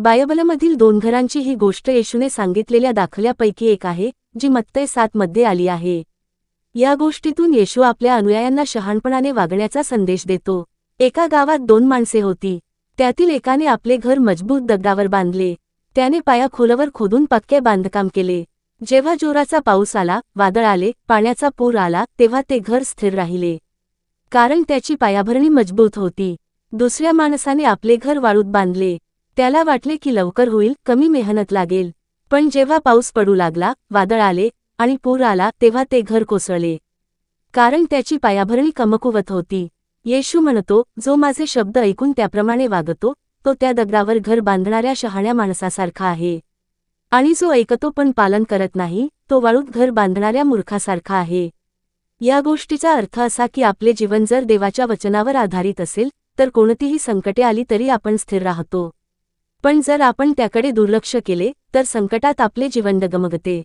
बायबलमधील दोन घरांची ही गोष्ट येशूने सांगितलेल्या दाखल्यापैकी एक आहे जी मत्तय सातमध्ये आली आहे. या गोष्टीतून येशू आपल्या अनुयायांना शहाणपणाने वागण्याचा संदेश देतो. एका गावात दोन माणसे होती. त्यातील एकाने आपले घर मजबूत दगडावर बांधले. त्याने पाया खोलवर खोदून पक्के बांधकाम केले. जेव्हा जोराचा पाऊस आला वादळ आले पाण्याचा पूर आला तेव्हा ते घर स्थिर राहिले. कारण त्याची पायाभरणी मजबूत होती. दुसऱ्या माणसाने आपले घर वाळूत बांधले. त्याला वाटले की लवकर होईल कमी मेहनत लागेल. पण जेव्हा पाऊस पडू लागला वादळ आले आणि पूर आला तेव्हा ते घर कोसळले. कारण त्याची पायाभरणी कमकुवत होती. येशू म्हणतो जो माझे शब्द ऐकून त्याप्रमाणे वागतो तो त्या दगडावर घर बांधणाऱ्या शहाण्या माणसासारखा आहे. आणि जो ऐकतो पण पालन करत नाही तो वाळूत घर बांधणाऱ्या मूर्खासारखा आहे. या गोष्टीचा अर्थ असा की आपले जीवन जर देवाच्या वचनावर आधारित असेल तर कोणतीही संकटे आली तरी आपण स्थिर राहतो. पण जर आपण त्याकडे दुर्लक्ष केले तर संकटात आपले जीवन डगमगते.